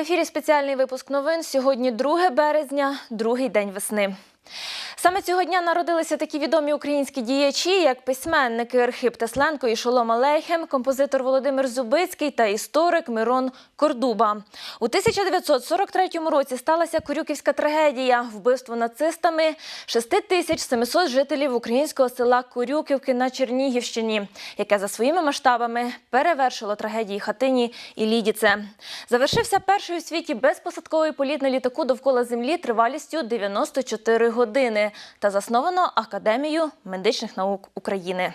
ефірі спеціальний випуск новин. Сьогодні 2 березня, другий день весни. Саме цього дня народилися такі відомі українські діячі, як письменники Архип Тесленко і Шолом Алейхем, композитор Володимир Зубицький та історик Мирон Кордуба. У 1943 році сталася Корюківська трагедія – вбивство нацистами 6700 жителів українського села Корюківки на Чернігівщині, яке за своїми масштабами перевершило трагедії Хатині і Лідіце. Завершився перший у світі безпосадковий політ на літаку довкола землі тривалістю 94 години та засновано Академію медичних наук України.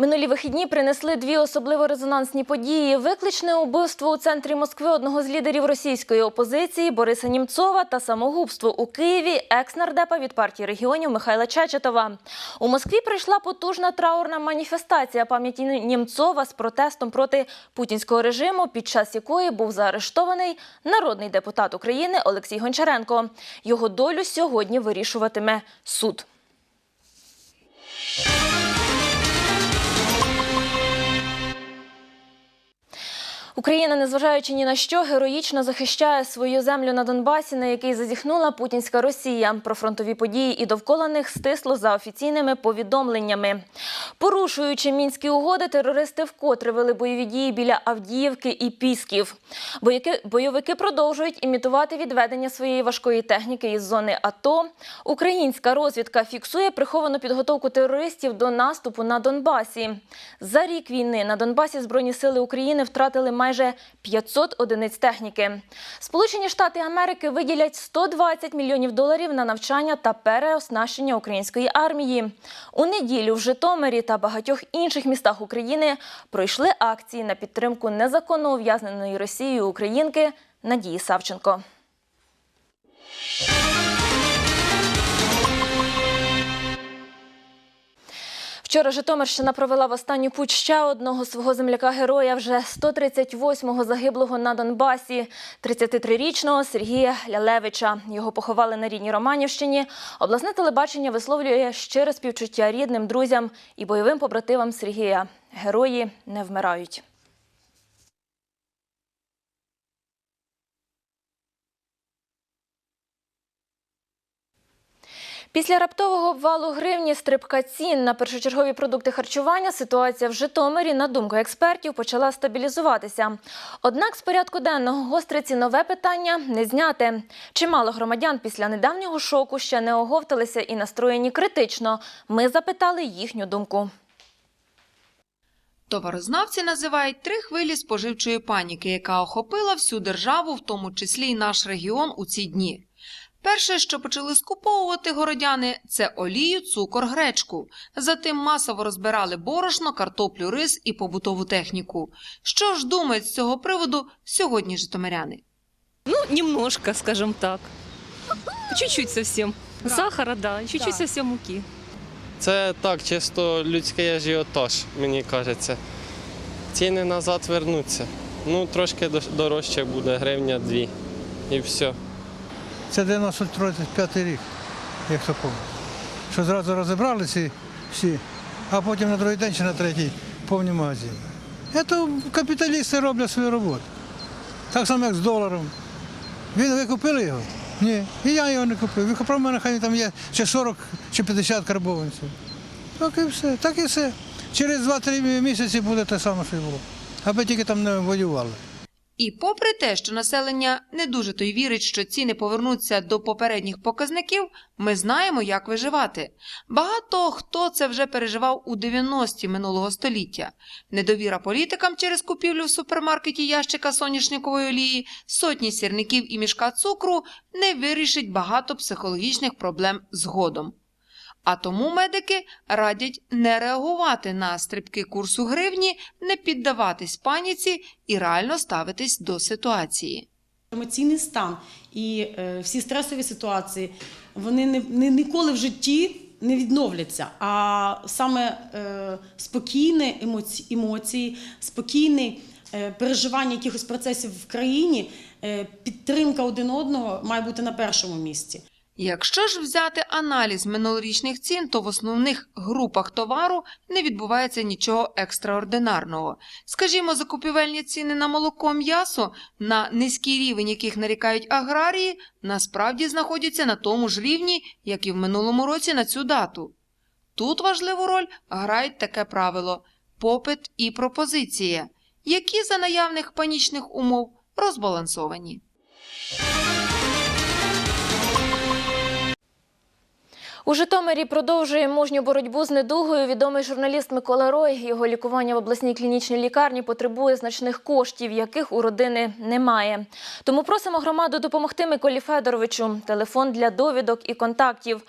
Минулі вихідні принесли дві особливо резонансні події: викличне убивство у центрі Москви одного з лідерів російської опозиції Бориса Німцова та самогубство у Києві екс-нардепа від партії регіонів Михайла Чечетова. У Москві прийшла потужна траурна маніфестація пам'яті Німцова з протестом проти путінського режиму, під час якої був заарештований народний депутат України Олексій Гончаренко. Його долю сьогодні вирішуватиме суд. Україна, незважаючи ні на що, героїчно захищає свою землю на Донбасі, на який зазіхнула путінська Росія. Про фронтові події і довкола них стисло за офіційними повідомленнями. Порушуючи мінські угоди, терористи вкотре вели бойові дії біля Авдіївки і Пісків. Бойовики, бойовики продовжують імітувати відведення своєї важкої техніки із зони АТО. Українська розвідка фіксує приховану підготовку терористів до наступу на Донбасі. За рік війни на Донбасі Збройні сили України втратили майже 500 одиниць техніки. Сполучені Штати Америки виділять 120 мільйонів доларів на навчання та переоснащення української армії. У неділю в Житомирі та багатьох інших містах України пройшли акції на підтримку незаконно ув'язненої Росією українки Надії Савченко. Вчора Житомирщина провела в останню путь ще одного свого земляка-героя, вже 138-го загиблого на Донбасі, 33-річного Сергія Лялевича. Його поховали на рідній Романівщині. Обласне телебачення висловлює щире співчуття рідним, друзям і бойовим побратимам Сергія. Герої не вмирають. Після раптового обвалу гривні стрибка цін на першочергові продукти харчування ситуація в Житомирі, на думку експертів, почала стабілізуватися. Однак з порядку денного гостре цінове питання не зняте. Чимало громадян після недавнього шоку ще не оговталися і настроєні критично. Ми запитали їхню думку. Товарознавці називають три хвилі споживчої паніки, яка охопила всю державу, в тому числі й наш регіон у ці дні. Перше, що почали скуповувати городяни, це олію, цукор, гречку. Затим масово розбирали борошно, картоплю, рис і побутову техніку. Що ж думають з цього приводу сьогодні житомиряни? Ну, немножко, скажем так. Чуть-чуть совсем. Сахара, да, чуть-чуть совсем муки. Це так, чисто людський ажіотаж, мені кажеться. Ціни назад вернуться. Ну, трошки дорожче буде, гривня дві. І все. Це 95 рік, як то помню. Що зразу розібралися всі, а потім на другий день чи на третій повні магазини. Це капіталісти роблять свою роботу. Так само, як з доларом. Він, ви купили його? Ні. І я його не купив. Ви купив, мене хай там є ще 40 чи 50 карбованців. Так і все, так і все. Через 2-3 місяці буде те саме, що й було. Аби тільки там не воювали. І попри те, що населення не дуже то й вірить, що ціни повернуться до попередніх показників, ми знаємо, як виживати. Багато хто це вже переживав у 90-ті минулого століття. Недовіра політикам через купівлю в супермаркеті ящика соняшникової олії, сотні сірників і мішка цукру не вирішить багато психологічних проблем згодом. А тому медики радять не реагувати на стрибки курсу гривні, не піддаватись паніці і реально ставитись до ситуації. Емоційний стан і е, всі стресові ситуації вони не, не ніколи в житті не відновляться. А саме е, спокійні емоці, емоції, спокійне е, переживання якихось процесів в країні, е, підтримка один одного має бути на першому місці. Якщо ж взяти аналіз минулорічних цін, то в основних групах товару не відбувається нічого екстраординарного. Скажімо, закупівельні ціни на молоко м'ясо, на низький рівень яких нарікають аграрії, насправді знаходяться на тому ж рівні, як і в минулому році на цю дату. Тут важливу роль грають таке правило попит і пропозиція, які за наявних панічних умов розбалансовані. У Житомирі продовжує мужню боротьбу з недугою. Відомий журналіст Микола Рой. Його лікування в обласній клінічній лікарні потребує значних коштів, яких у родини немає. Тому просимо громаду допомогти Миколі Федоровичу. Телефон для довідок і контактів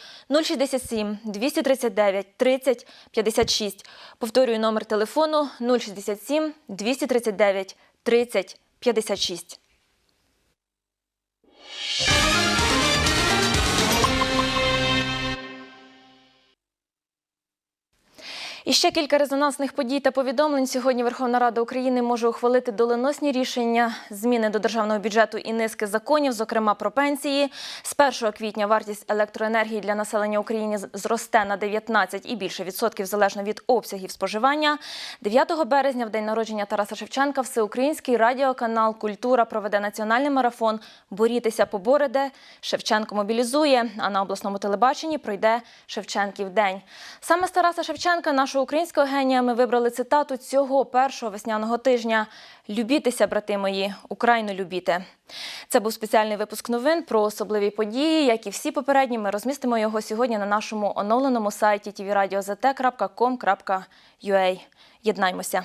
067 239 30 56. Повторюю номер телефону 067 239 30 56. І ще кілька резонансних подій та повідомлень. Сьогодні Верховна Рада України може ухвалити доленосні рішення зміни до державного бюджету і низки законів, зокрема про пенсії. З 1 квітня вартість електроенергії для населення України зросте на 19 і більше відсотків залежно від обсягів споживання. 9 березня, в день народження Тараса Шевченка, всеукраїнський радіоканал Культура проведе національний марафон Борітися побореде. Шевченко мобілізує. А на обласному телебаченні пройде Шевченків день. Саме з Тараса Шевченка, нашого українського генія, ми вибрали цитату цього першого весняного тижня: Любітеся, брати мої, Україну любіте. Це був спеціальний випуск новин про особливі події. Як і всі попередні, ми розмістимо його сьогодні на нашому оновленому сайті tvradio.zt.com.ua. Єднаймося.